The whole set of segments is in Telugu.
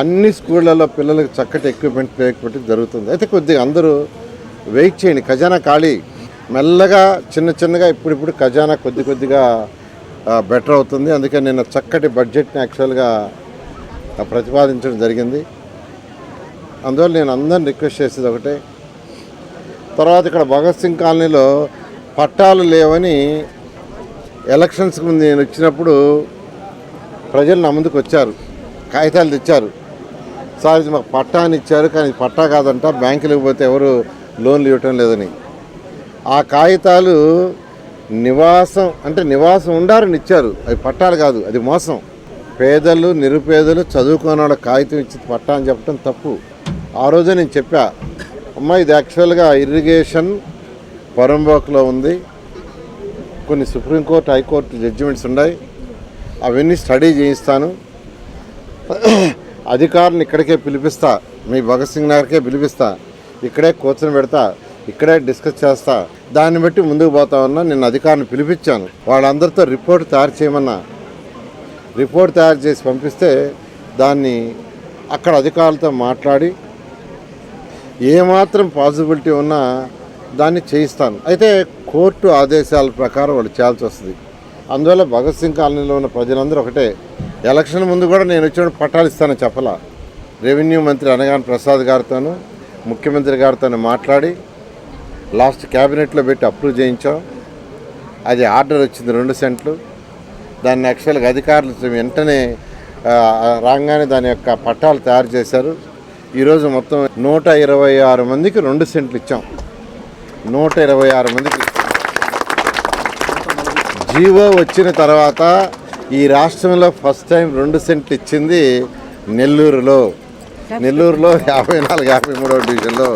అన్ని స్కూళ్ళలో పిల్లలకు చక్కటి ఎక్విప్మెంట్ ఎక్విప్మెంట్ జరుగుతుంది. అయితే కొద్దిగా అందరూ వెయిట్ చేయండి. ఖజానా ఖాళీ. మెల్లగా చిన్న చిన్నగా ఇప్పుడిప్పుడు ఖజానా కొద్ది కొద్దిగా బెటర్ అవుతుంది. అందుకే నేను చక్కటి బడ్జెట్ని యాక్చువల్గా ప్రతిపాదించడం జరిగింది. అందువల్ల నేను అందరిని రిక్వెస్ట్ చేసేది ఒకటే. తర్వాత ఇక్కడ భగత్ సింగ్ కాలనీలో పట్టాలు లేవని ఎలక్షన్స్కి ముందు నేను వచ్చినప్పుడు ప్రజలు నా ముందుకు వచ్చారు. కాగితాలు తెచ్చారు. సార్ ఇది మాకు పట్టా అని ఇచ్చారు కానీ పట్టా కాదంట బ్యాంకులకు పోతే ఎవరు లోన్లు ఇవ్వటం లేదని. ఆ కాగితాలు నివాసం అంటే నివాసం ఉండారని ఇచ్చారు. అవి పట్టాలు కాదు అది మోసం. పేదలు నిరుపేదలు చదువుకున్న వాళ్ళ కాగితం ఇచ్చి పట్టా అని చెప్పడం తప్పు. ఆ రోజే నేను చెప్పా అమ్మ ఇది యాక్చువల్గా ఇరిగేషన్ పొరంబోక్లో ఉంది. కొన్ని సుప్రీంకోర్టు హైకోర్టు జడ్జిమెంట్స్ ఉన్నాయి. అవన్నీ స్టడీ చేయిస్తాను. అధికారులను ఇక్కడికే పిలిపిస్తా మీ భగత్ సింగ్ నగర్కే పిలిపిస్తా ఇక్కడే కూర్చొని పెడతా ఇక్కడే డిస్కస్ చేస్తా. దాన్ని బట్టి ముందుకు పోతా ఉన్నా నేను అధికారిని పిలిపించాను. వాళ్ళందరితో రిపోర్ట్ తయారు చేయమన్నా. రిపోర్ట్ తయారు చేసి పంపిస్తే దాన్ని అక్కడ అధికారులతో మాట్లాడి ఏమాత్రం పాసిబిలిటీ ఉన్నా దాన్ని చేయిస్తాను. అయితే కోర్టు ఆదేశాల ప్రకారం వాళ్ళు చేయాల్సి వస్తుంది. అందువల్ల భగత్ సింగ్ కాలనీలో ఉన్న ప్రజలందరూ ఒకటే. ఎలక్షన్ ముందు కూడా నేను వచ్చిన పట్టాలు ఇస్తానని చెప్పలా. రెవెన్యూ మంత్రి అనగాని ప్రసాద్ గారితోనూ ముఖ్యమంత్రి గారితో మాట్లాడి లాస్ట్ క్యాబినెట్లో పెట్టి అప్రూవ్ చేయించాం. అది ఆర్డర్ వచ్చింది రెండు సెంట్లు. దాన్ని యాక్చువల్గా అధికారులు వెంటనే రాగానే దాని యొక్క పట్టాలు తయారు చేశారు. ఈరోజు మొత్తం నూట ఇరవై ఆరు మందికి రెండు సెంట్లు ఇచ్చాం. నూట ఇరవై ఆరు మందికి. జీవో వచ్చిన తర్వాత ఈ రాష్ట్రంలో ఫస్ట్ టైం రెండు సెంట్లు ఇచ్చింది నెల్లూరులో. నెల్లూరులో యాభై నాలుగు యాభై మూడవ డివిజన్లో.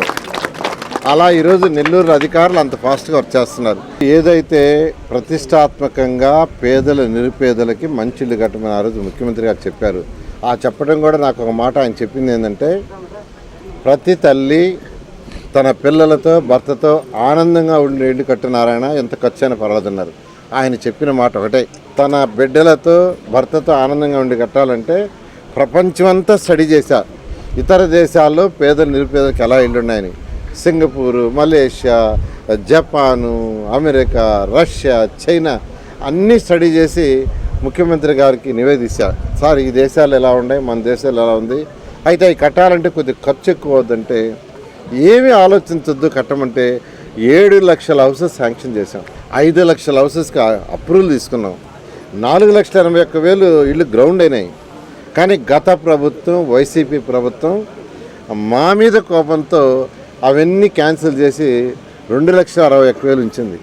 అలా ఈరోజు నెల్లూరు అధికారులు అంత ఫాస్ట్గా వర్క్ చేస్తున్నారు. ఏదైతే ప్రతిష్టాత్మకంగా పేదల నిరుపేదలకి మంచిళ్ళు కట్టమని ఆ రోజు ముఖ్యమంత్రి గారు చెప్పారు. ఆ చెప్పడం కూడా నాకు ఒక మాట ఆయన చెప్పింది ఏంటంటే ప్రతి తల్లి తన పిల్లలతో భర్తతో ఆనందంగా ఉండి ఇల్లు కట్టినారాయణ ఎంత ఖర్చు అయినా పర్వాలేదన్నారు. ఆయన చెప్పిన మాట ఒకటే. తన బిడ్డలతో భర్తతో ఆనందంగా ఉండి కట్టాలంటే ప్రపంచమంతా స్టడీ చేశారు ఇతర దేశాల్లో పేదలు నిరుపేదలకు ఎలా ఇల్లు ఉన్నాయని Singapore Malaysia Japan America Russia China అన్నీ స్టడీ చేసి ముఖ్యమంత్రి గారికి నివేదించా సార్ ఈ దేశాలు ఎలా ఉన్నాయి? మన దేశాలు ఎలా ఉంది? అయితే అవి కట్టాలంటే కొద్దిగా ఖర్చు ఎక్కువ అవుతుందంటే ఏమీ ఆలోచించొద్దు. కట్టమంటే ఏడు లక్షల హౌసెస్ శాంక్షన్ చేశాం. ఐదు లక్షల హౌసెస్కి అప్రూవల్ తీసుకున్నాం. నాలుగు లక్షల ఎనభై ఒక్క వేలు ఇల్లు గ్రౌండ్ అయినాయి. కానీ గత ప్రభుత్వం వైసీపీ ప్రభుత్వం మా మీద కోపంతో అవన్నీ క్యాన్సిల్ చేసి రెండు లక్షల అరవై ఒక్క వేలు ఉంచింది.